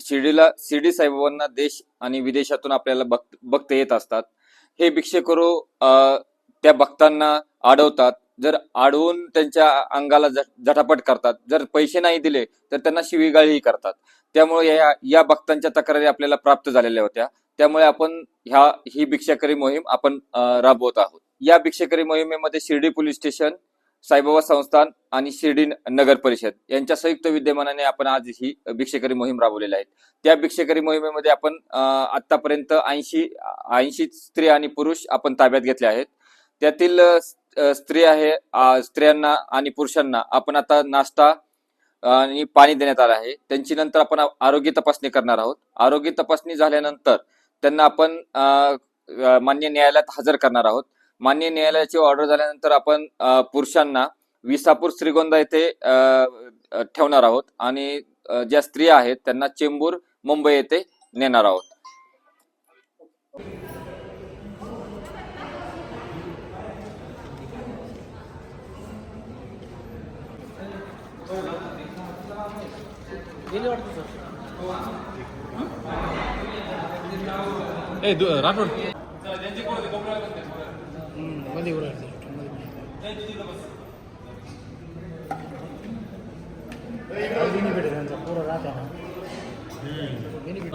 शिर्डीला शिर्डी साईबाबांना देश आणि विदेशातून आपल्याला भक्त भक्त येत असतात. हे भिक्षेकरू त्या भक्तांना अडवतात जर आढळून त्यांच्या अंगाला झटापट करतात जर पैसे नाही दिले तर त्यांना शिवीगाळीही करतात. त्यामुळे या या भक्तांच्या तक्रारी आपल्याला प्राप्त झालेल्या होत्या. त्यामुळे आपण ह्या ही भिक्षाकरी मोहीम आपण राबवत आहोत. या भिक्षाकरी मोहिमेमध्ये शिर्डी पोलीस स्टेशन साईबाबा संस्थान आणि शिर्डी नगर परिषद यांच्या संयुक्त विद्यमानाने आपण आज ही भिक्षेकरी मोहीम राबवलेली आहे. त्या भिक्षेकरी मोहिमेमध्ये आपण आतापर्यंत ऐंशी ऐंशी स्त्री आणि पुरुष आपण ताब्यात घेतले आहेत. त्यातील स्त्री आहे स्त्रियांना आणि पुरुषांना आपण आता नाश्ता आणि पाणी देण्यात आलं आहे. त्यांची नंतर आपण आरोग्य तपासणी करणार आहोत. आरोग्य तपासणी झाल्यानंतर त्यांना आपण मान्य न्यायालयात हजर करणार आहोत. मान्य न्यायालयाची ऑर्डर झाल्यानंतर आपण पुरुषांना विसापूर श्रीगोंदा येथे ठेवणार आहोत आणि ज्या स्त्रिया आहेत त्यांना चेंबूर मुंबई येथे नेणार आहोत. राठोड. मध्ये बेनिफिट त्यांचा पुढं राहते ना बेनिफिट